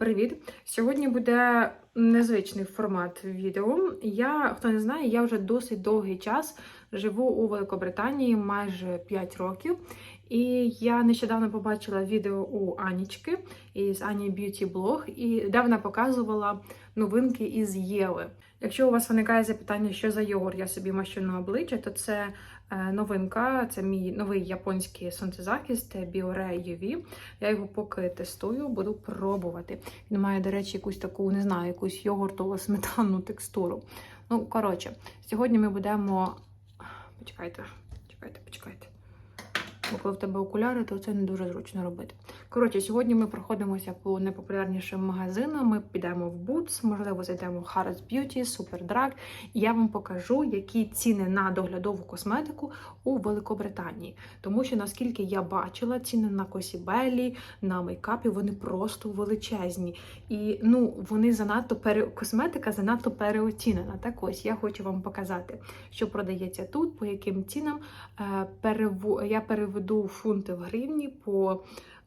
Привіт! Сьогодні буде незвичний формат відео. Я, хто не знає, я вже досить довгий час живу у Великобританії, майже 5 років. І я нещодавно побачила відео у Анічки із Ані Б'юті Блог, і де вона показувала новинки із Єви. Якщо у вас виникає запитання, що за йогурт я собі мащу на обличчя, то це новинка, це мій новий японський сонцезахист Biore UV. Я його поки тестую, буду пробувати. Він має, до речі, якусь таку, не знаю, якусь йогуртово сметанну текстуру. Ну, коротше, сьогодні ми будемо. Почекайте, почекайте, почекайте. Бо коли в тебе окуляри, то це не дуже зручно робити. Коротше, сьогодні ми проходимося по найпопулярнішим магазинам. Ми підемо в Boots, можливо, зайдемо в Harrods Beauty, Superdrug. І я вам покажу, які ціни на доглядову косметику у Великобританії. Тому що, наскільки я бачила, ціни на Косібелі, на мейкапі, вони просто величезні. І ну, вони занадто пере... косметика занадто переоцінена. Так ось я хочу вам показати, що продається тут, по яким цінам. Е, перев... Я переведу фунти в гривні по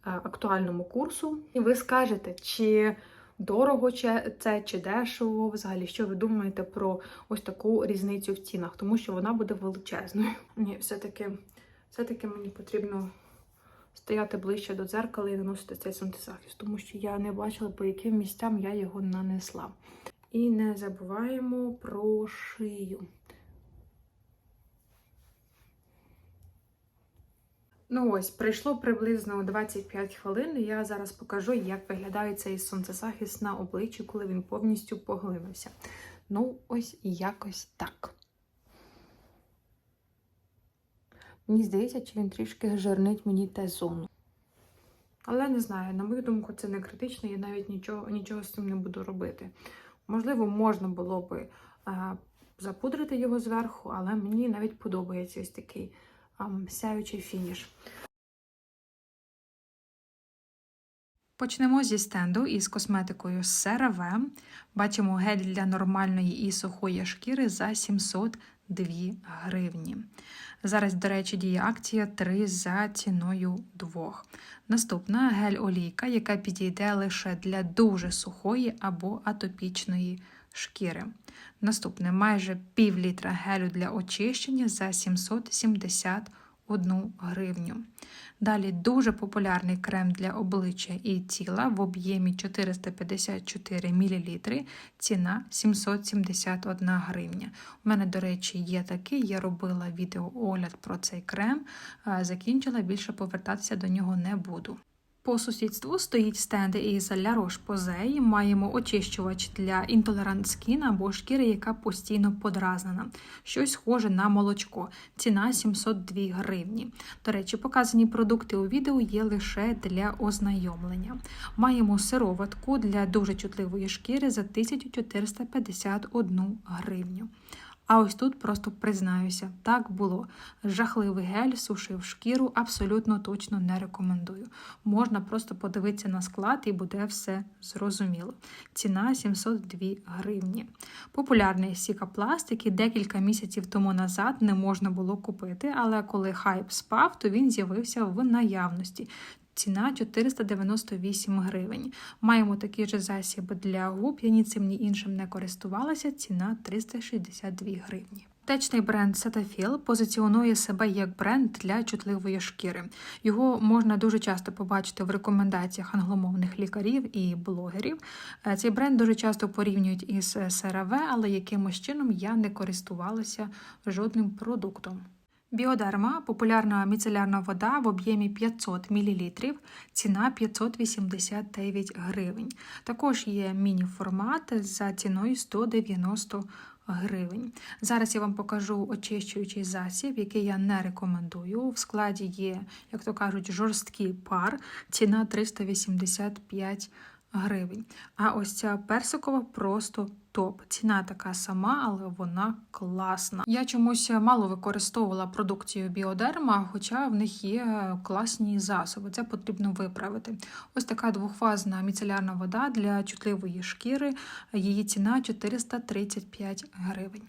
актуальному курсу. І ви скажете, чи дорого це, чи дешево, взагалі, що ви думаєте про ось таку різницю в цінах, тому що вона буде величезною. Ні, все-таки, все-таки мені потрібно стояти ближче до дзеркала і наносити цей сонцезахист, тому що я не бачила, по яким місцям я його нанесла. І не забуваємо про шию. Ну ось, пройшло приблизно 25 хвилин. і Я зараз покажу, як виглядає цей сонцезахист на обличчі, коли він повністю поглинувся. Ну, ось якось так. Мені здається, чи він трішки жирнить мені те зону. Але не знаю, на мою думку, це не критично, я навіть нічого нічого з цим не буду робити. Можливо, можна було би а, запудрити його зверху, але мені навіть подобається ось такий сяючий фініш. Почнемо зі стенду із косметикою CeraVe. Бачимо гель для нормальної і сухої шкіри за 702 гривні. Зараз, до речі, діє акція 3 за ціною 2. Наступна гель-олійка, яка підійде лише для дуже сухої або атопічної шкіри. Наступне майже пів літра гелю для очищення за 771 гривню. Далі дуже популярний крем для обличчя і тіла в об'ємі 454 мл, ціна 771 гривня. У мене, до речі, є такий, я робила відео огляд про цей крем, закінчила, більше повертатися до нього не буду. По сусідству стоїть стенд із La Roche-Posay. Маємо очищувач для Intolerant Skin або шкіри, яка постійно подразнена. Щось схоже на молочко. Ціна 702 гривні. До речі, показані продукти у відео є лише для ознайомлення. Маємо сироватку для дуже чутливої шкіри за 1451 гривню. А ось тут просто признаюся, так було. Жахливий гель сушив шкіру, абсолютно точно не рекомендую. Можна просто подивитися на склад і буде все зрозуміло. Ціна 702 гривні. Популярний сікапласт, який декілька місяців тому назад не можна було купити, але коли хайп спав, то він з'явився в наявності. Ціна 498 гривень. Маємо такий же засіб для губ, я ні цим ні іншим не користувалася, ціна 362 гривні. Течний бренд Cetaphil позиціонує себе як бренд для чутливої шкіри. Його можна дуже часто побачити в рекомендаціях англомовних лікарів і блогерів. Е, Цей бренд дуже часто порівнюють із CeraVe, але якимось чином я не користувалася жодним продуктом. Біодерма популярна міцелярна вода в об'ємі 500 мл, ціна 589 гривень. Також є міні-формат за ціною 190 гривень. Зараз я вам покажу очищуючий засіб, який я не рекомендую. В складі є, як то кажуть, жорсткий пар, ціна 385 гривень. А ось ця персикова просто топ. Ціна така сама, але вона класна. Я чомусь мало використовувала продукцію біодерма, хоча в них є класні засоби. Це потрібно виправити. Ось така двохфазна міцелярна вода для чутливої шкіри. Її ціна 435 гривень.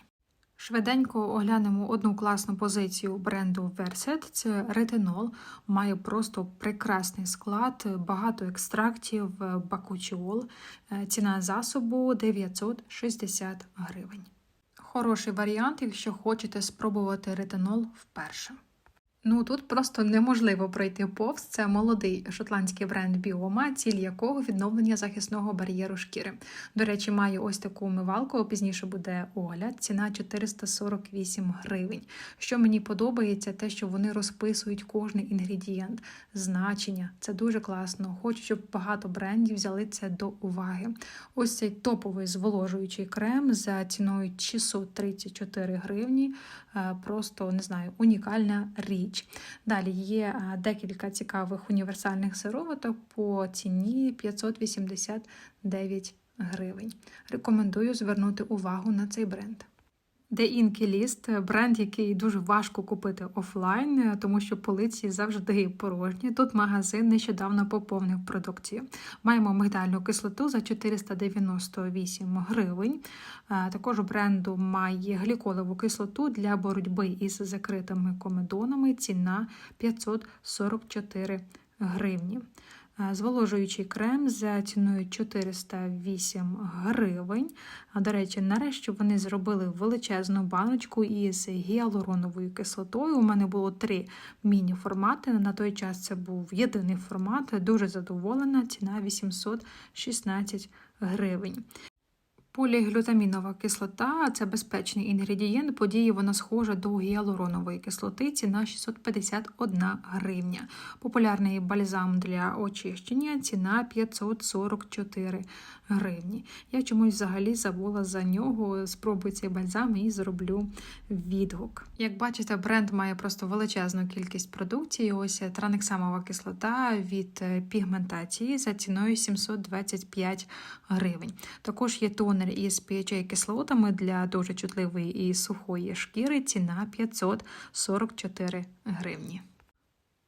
Швиденько оглянемо одну класну позицію бренду Verset. Це ретинол. Має просто прекрасний склад, багато екстрактів, бакучіол. Е, Ціна засобу 960 гривень. Хороший варіант, якщо хочете спробувати ретинол вперше. Ну тут просто неможливо пройти повз. Це молодий шотландський бренд Біома, ціль якого відновлення захисного бар'єру шкіри. До речі, маю ось таку умивалку, пізніше буде огляд. Ціна 448 гривень. Що мені подобається, те, що вони розписують кожний інгредієнт, значення. Це дуже класно. Хочу, щоб багато брендів взяли це до уваги. Ось цей топовий зволожуючий крем за ціною 634 гривні. Е, Просто не знаю, унікальна річ. Далі є е, декілька цікавих універсальних сироваток по ціні 589 гривень. Рекомендую звернути увагу на цей бренд. Inky List – бренд, який дуже важко купити офлайн, тому що полиці завжди порожні. Тут магазин нещодавно поповнив продукцію. Маємо мигдальну кислоту за 498 гривень. Е, Також бренду має гліколеву кислоту для боротьби із закритими комедонами. Ціна 544 гривні. Зволожуючий крем за ціною 408 гривень. До речі, нарешті вони зробили величезну баночку із гіалуроновою кислотою. У мене було три міні-формати. На той час це був єдиний формат. Дуже задоволена. Ціна 816 гривень. Поліглютамінова кислота це безпечний інгредієнт. Події вона схожа до гіалуронової кислоти. Ціна 651 гривня. Популярний бальзам для очищення ціна 544 гривні. Я чомусь взагалі забула за нього. Спробую цей бальзам і зроблю відгук. Як бачите, бренд має просто величезну кількість продукції. Ось транексамова кислота від пігментації за ціною 725 гривень. Також є тонер із PHA кислотами для дуже чутливої і сухої шкіри. Ціна 544 гривні.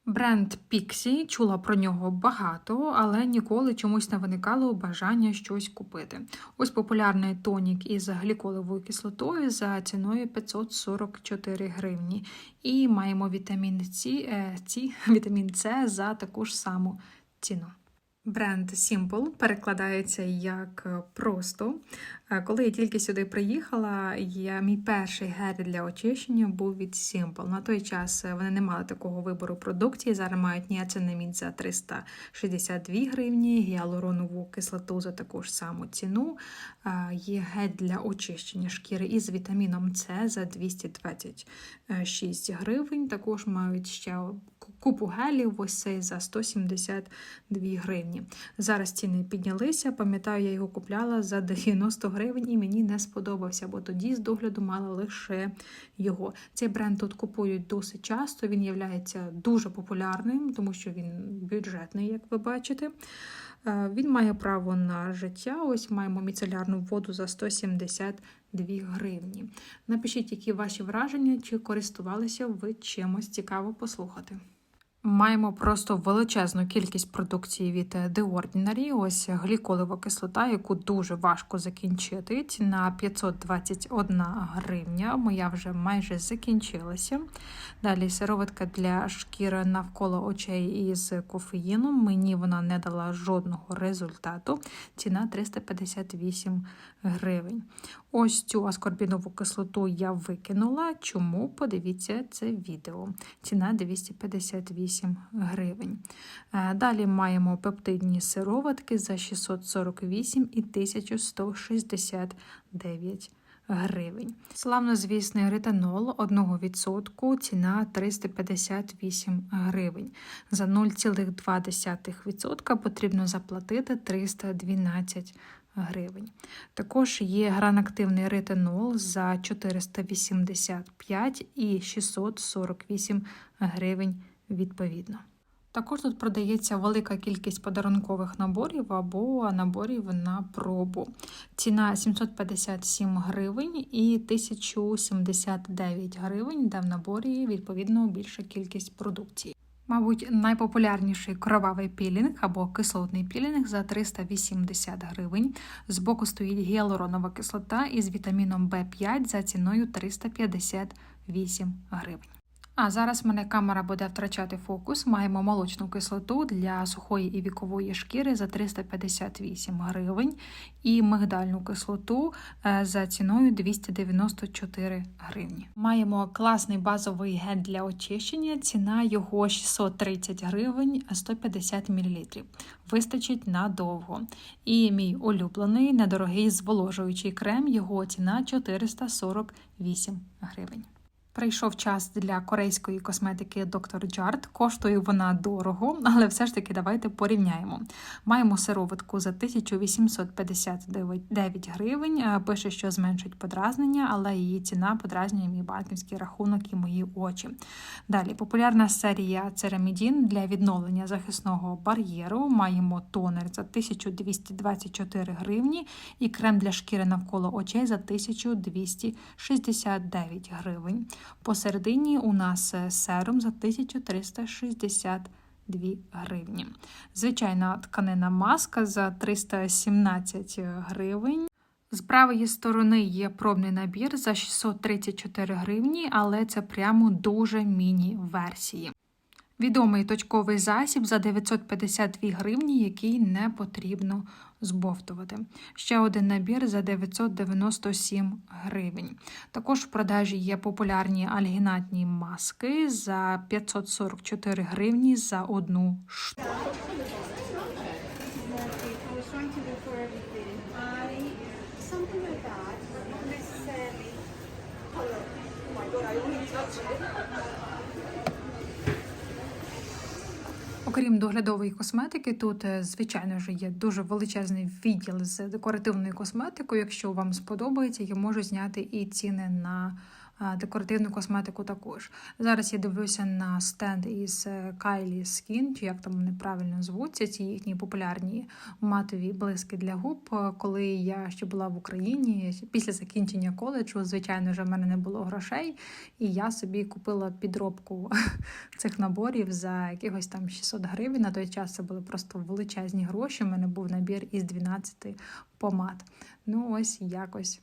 Бренд Pixie, чула про нього багато, але ніколи чомусь не виникало бажання щось купити. Ось популярний тонік із гліколовою кислотою за ціною 544 гривні. І маємо вітамін С, вітамін С за таку ж саму ціну. Бренд Simple перекладається як просто. Е, Коли я тільки сюди приїхала, я, мій перший гель для очищення був від Simple. На той час е, вони не мали такого вибору продукції. Зараз мають ніацинамід за 362 гривні, гіалуронову кислоту за таку ж саму ціну. Е, Є гель для очищення шкіри із вітаміном С за 226 гривень. Також мають ще купу гелів, ось цей за 172 гривні. Зараз ціни піднялися. Пам'ятаю, я його купляла за 90 гривень і мені не сподобався, бо тоді з догляду мала лише його. Цей бренд тут купують досить часто. Він є дуже популярним, тому що він бюджетний, як ви бачите. Е, Він має право на життя. Ось маємо міцелярну воду за 172 гривні. Напишіть, які ваші враження, чи користувалися ви чимось цікаво послухати. Маємо просто величезну кількість продукції від The Ordinary. Ось гліколева кислота, яку дуже важко закінчити. Ціна 521 гривня. Моя вже майже закінчилася. Далі сироватка для шкіри навколо очей із кофеїном. Мені вона не дала жодного результату. Ціна 358 гривень. Ось цю аскорбінову кислоту я викинула. Чому? Подивіться це відео. Ціна 258 гривень. Е, Далі маємо пептидні сироватки за 648 і 1169 гривень. Славнозвісний ретанол 1% ціна 358 гривень. За 0,2% потрібно заплатити 312 гривень. Також є гранактивний ретинол за 485 і 648 гривень відповідно. Також тут продається велика кількість подарункових наборів або наборів на пробу. Ціна 757 гривень і 1079 гривень, де в наборі відповідно більша кількість продукції. Мабуть, найпопулярніший кровавий пілінг або кислотний пілінг за 380 гривень. Збоку стоїть гіалуронова кислота із вітаміном В5 за ціною 358 гривень. А зараз в мене камера буде втрачати фокус. Маємо молочну кислоту для сухої і вікової шкіри за 358 гривень і мигдальну кислоту е, за ціною 294 гривні. Маємо класний базовий гель для очищення. Ціна його 630 гривень 150 мл. Вистачить надовго. І мій улюблений недорогий зволожуючий крем. Його ціна 448 гривень. Прийшов час для корейської косметики Dr. Jart. Коштує вона дорого, але все ж таки давайте порівняємо. Маємо сироватку за 1859 гривень. Е, Пише, що зменшить подразнення, але її ціна подразнює мій банківський рахунок і мої очі. Далі популярна серія Ceramidin для відновлення захисного бар'єру. Маємо тонер за 1224 гривні і крем для шкіри навколо очей за 1269 гривень. Посередині у нас е, серум за 1362 гривні. Звичайна тканина маска за 317 гривень. З правої сторони є пробний набір за 634 гривні, але це прямо дуже міні-версії. Відомий точковий засіб за 952 гривні, який не потрібно збовтувати. Ще один набір за 997 гривень. Також в продажі є популярні альгінатні маски за 544 гривні за одну штуку. Something like that, but not necessarily color. Oh my god, I only touch it. Окрім доглядової косметики, тут, е, звичайно ж, є дуже величезний відділ з декоративною косметикою. Якщо вам сподобається, я можу зняти і ціни на декоративну косметику також. Зараз я дивлюся на стенд із е, Kylie Skin, чи як там вони правильно звуться, ці їхні популярні матові блиски для губ. Е, Коли я ще була в Україні, після закінчення коледжу, звичайно ж, в мене не було грошей, і я собі купила підробку цих наборів за якихось там 600 гривень. На той час це були просто величезні гроші. У мене був набір із 12 помад. Ну, ось якось.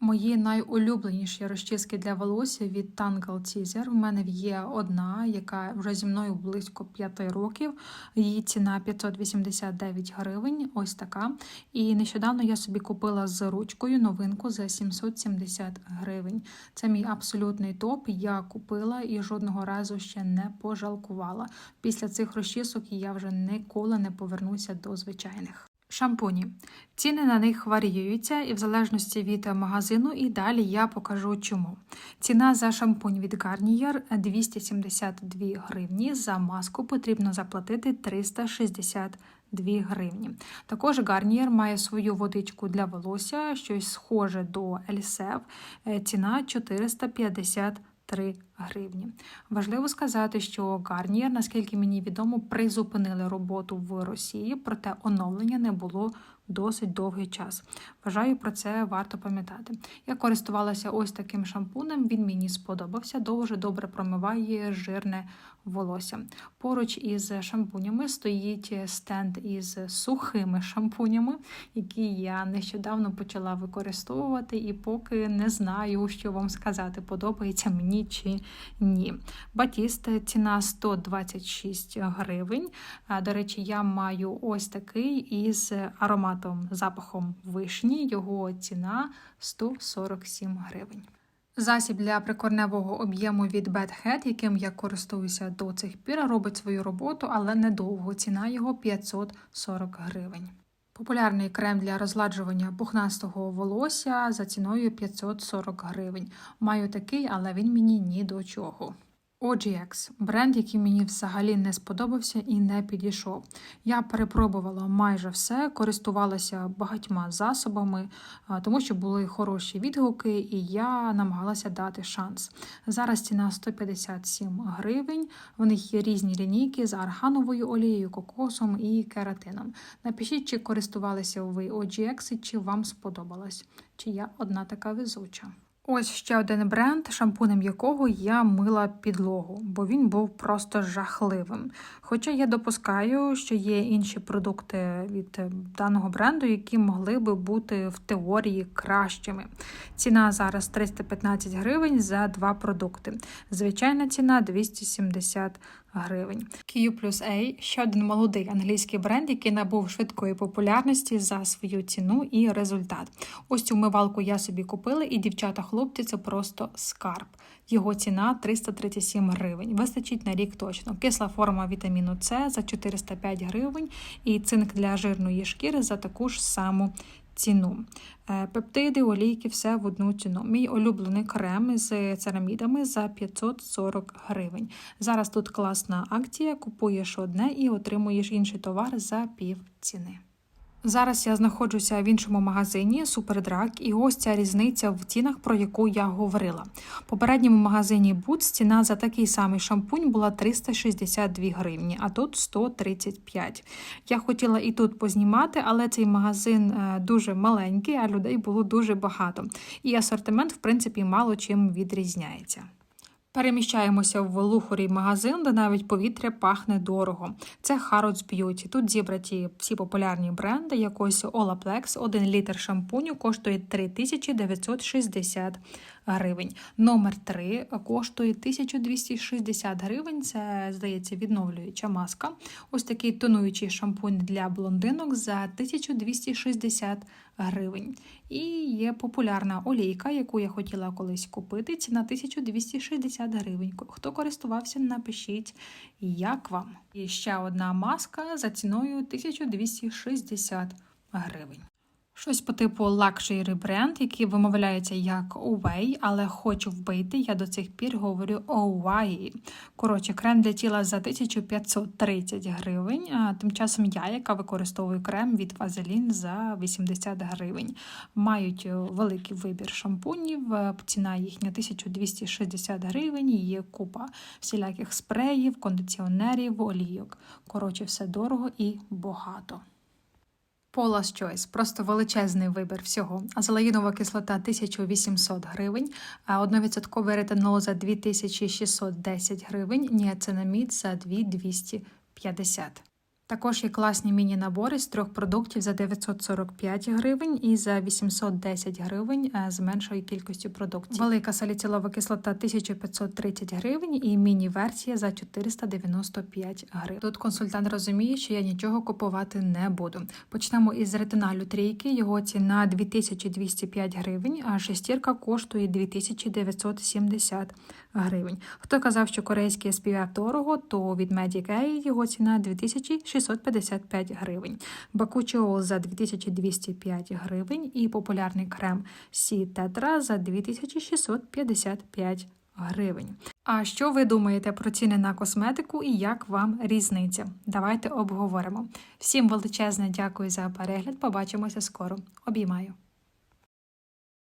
Мої найулюбленіші розчіски для волосся від Tangle Teaser. У мене є одна, яка вже зі мною близько 5 років. Її ціна 589 гривень. Ось така. І нещодавно я собі купила з ручкою новинку за 770 гривень. Це мій абсолютний топ. Я купила і жодного разу ще не пожалкувала. Після цих розчісок я вже ніколи не повернуся до звичайних. Шампуні. Ціни на них варіюються і в залежності від магазину, і далі я покажу чому. Ціна за шампунь від Garnier 272 гривні. За маску потрібно заплатити 362 гривні. Також Garnier має свою водичку для волосся, щось схоже до Ельсев. Е, Ціна 453 гривні. Важливо сказати, що Гарнієр, наскільки мені відомо, призупинили роботу в Росії, проте оновлення не було досить довгий час. Вважаю, про це варто пам'ятати. Я користувалася ось таким шампунем, він мені сподобався, дуже добре промиває жирне волосся. Поруч із шампунями стоїть стенд із сухими шампунями, які я нещодавно почала використовувати, і поки не знаю, що вам сказати, подобається мені чи ні. Батіст ціна 126 гривень. До речі, я маю ось такий із ароматом, запахом вишні. Його ціна 147 гривень. Засіб для прикорневого об'єму від Bad Head, яким я користуюся до цих пір, робить свою роботу, але недовго. Ціна його 540 гривень. Популярний крем для розладжування пухнастого волосся за ціною 540 гривень. Маю такий, але він мені ні до чого. OGX – бренд, який мені взагалі не сподобався і не підійшов. Я перепробувала майже все, користувалася багатьма засобами, тому що були хороші відгуки, і я намагалася дати шанс. Зараз ціна 157 гривень. В них є різні лінійки з аргановою олією, кокосом і кератином. Напишіть, чи користувалися ви OGX чи вам сподобалось, чи я одна така везуча. Ось ще один бренд, шампунем якого я мила підлогу, бо він був просто жахливим. Хоча я допускаю, що є інші продукти від е, даного бренду, які могли би бути в теорії кращими. Ціна зараз 315 гривень за два продукти. Звичайна ціна 270 гривень. Q A – ще один молодий англійський бренд, який набув швидкої популярності за свою ціну і результат. Ось цю мивалку я собі купила, і дівчата-хлопці це просто скарб. Його ціна 337 гривень. Вистачить на рік точно. Кисла форма вітаміну С за 405 гривень і цинк для жирної шкіри за таку ж саму ціну. Е, Пептиди, олійки, все в одну ціну. Мій улюблений крем з церамідами за 540 гривень. Зараз тут класна акція: купуєш одне і отримуєш інший товар за пів ціни. Зараз я знаходжуся в іншому магазині Супердрак, і ось ця різниця в цінах, про яку я говорила. В попередньому магазині Boots ціна за такий самий шампунь була 362 гривні, а тут 135. Я хотіла і тут познімати, але цей магазин е, дуже маленький, а людей було дуже багато. І асортимент, в принципі, мало чим відрізняється. Переміщаємося в Лухорій магазин, де навіть повітря пахне дорого. Це Harrods Beauty. Тут зібраті всі популярні бренди. Якось Olaplex, 1 літр шампуню коштує 3960 гривень. Номер 3 коштує 1260 гривень. Це, здається, відновлююча маска. Ось такий тонуючий шампунь для блондинок за 1260 гривень. І є популярна олійка, яку я хотіла колись купити. Ціна 1260 гривень. Хто користувався, напишіть, як вам. І ще одна маска за ціною 1260 гривень. Щось по типу luxury бренд, який вимовляється як Away, але хочу вбити. Я до цих пір говорю Away. Коротше, крем для тіла за 1530 гривень. А тим часом я, яка використовую крем від Vaseline за 80 гривень. Мають е, великий вибір шампунів, е, ціна їхня 1260 гривень. Є купа всіляких спреїв, кондиціонерів, олійок. Коротше, все дорого і багато. Paula's Choice – просто величезний вибір всього. Азелаїнова кислота 1800 гривень, а 1% ретинол за 2610 гривень, ніацинамід за 2250. Також є класні міні-набори з трьох продуктів за 945 гривень і за 810 гривень е, з меншою кількістю продуктів. Велика саліцилова кислота 1530 гривень і міні-версія за 495 гривень. Тут консультант розуміє, що я нічого купувати не буду. Почнемо із ретиналю трійки. Його ціна 2205 гривень, а шестірка коштує 2970 гривень. Хто казав, що корейський SPF дорого, то від Medicaid його ціна 2655 гривень. Бакучіол за 2205 гривень і популярний крем Сі Тетра за 2655 гривень. А що ви думаєте про ціни на косметику і як вам різниця? Давайте обговоримо. Всім величезне дякую за перегляд. Побачимося скоро. Обіймаю.